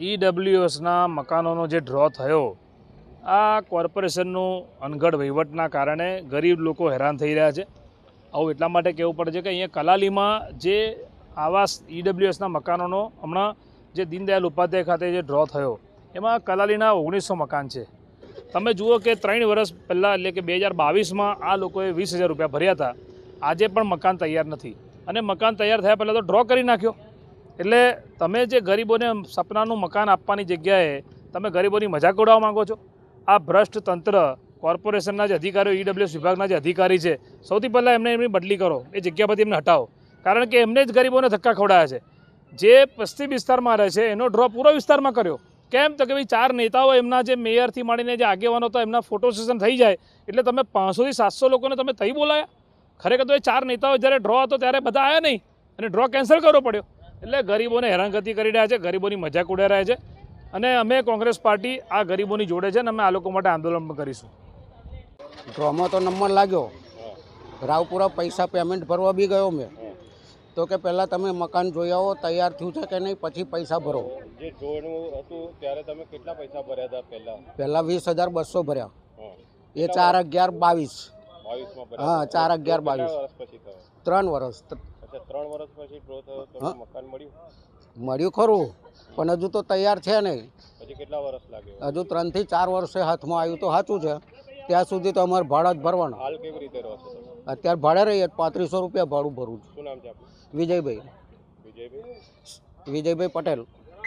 ઈડબ્લ્યુએસના મકાનોનો જે ડ્રો થયો, આ કોર્પોરેશનનું અનગઢ વહીવટના કારણે ગરીબ લોકો હેરાન થઈ રહ્યા છે. આવું એટલા માટે કહેવું પડે છે કે અહીંયા કલાલીમાં જે આવાસ ઈડબ્લ્યુએસના મકાનોનો હમણાં જે દીનદયાલ ઉપાધ્યાય ખાતે જે ડ્રો થયો, એમાં કલાલીના ઓગણીસો મકાન છે. તમે જુઓ કે ત્રણ વર્ષ પહેલાં, એટલે કે બે હજાર બાવીસમાં, આ લોકોએ વીસ હજાર રૂપિયા ભર્યા હતા. આજે પણ મકાન તૈયાર નથી. અને મકાન તૈયાર થયા પહેલાં તો ડ્રો કરી નાખ્યો. એટલે તમે જે ગરીબોને સપનાનું મકાન આપવાની જગ્યાએ તમે ગરીબોની મજાક ઉડાવવા માંગો છો? આ ભ્રષ્ટ તંત્ર કોર્પોરેશનના જે અધિકારીઓ ઈડબ્લ્યુએસ વિભાગના જે અધિકારી છે, સૌથી પહેલાં એમને એમની બદલી કરો. એ જગ્યા પરથી એમને હટાવો. કારણ કે એમને જ ગરીબોને ધક્કા ખવડાયા છે. જે પશ્ચિમ વિસ્તારમાં રહે છે, એનો ડ્રો પૂરો વિસ્તારમાં કર્યો. કેમ તો કે ભાઈ ચાર નેતાઓ એમના જે મેયરથી માંડીને જે આગેવાનો હતા, એમના ફોટો સેશન થઈ જાય, એટલે તમે પાંચસોથી સાતસો લોકોને તમે થઈ બોલાયા? ખરેખર તો એ ચાર નેતાઓ જ્યારે ડ્રો હતો ત્યારે બધા આવ્યા નહીં. અને ડ્રો કેન્સલ કરવો પડ્યો. એટલે ગરીબોને હેરાનગતિ કરી રહ્યા છે ગરીબોની મજાક ઉડાઈ રહ્યા છે અને અમે કોંગ્રેસ પાર્ટી આ ગરીબોની જોડે છે અને અમે આ લોકો માટે આંદોલન પણ કરીશું. ડ્રોમાં તો નંબર લાગ્યો. રાવપુરા પૈસા પેમેન્ટ ભરવા બી ગયો મેં. તો કે પહેલાં તમે મકાન જોઈ આવો તૈયાર થયું છે કે નહીં પછી પૈસા ભરો. જે જોવાનું હતું ત્યારે તમે કેટલા પૈસા ભર્યા હતા પહેલા? પહેલાં વીસ હજાર બસો ભર્યા. એ ચાર અગિયાર બાવીસ. હા ચાર અગિયાર બાવીસ. વર્ષ પછી થયો? ત્રણ વર્ષ. ત્રણ વર્ષ પછી ડ્રો થયો મકાન મળ્યું? મળ્યું ખરું પણ હજુ તો તૈયાર છે નહીં. કેટલા વર્ષ લાગે? હજુ ત્રણથી ચાર વર્ષે હાથમાં આવ્યું તો સાચું છે. ત્યાં સુધી તો અમારે ભાડા જ ભરવાનું. હાલ કેવી રીતે રહો છો અત્યારે ભાડે રહીએ પાંત્રીસો રૂપિયા ભાડું ભરું છું. શું નામ છે આપનું? વિજયભાઈ. વિજયભાઈ? વિજયભાઈ પટેલ.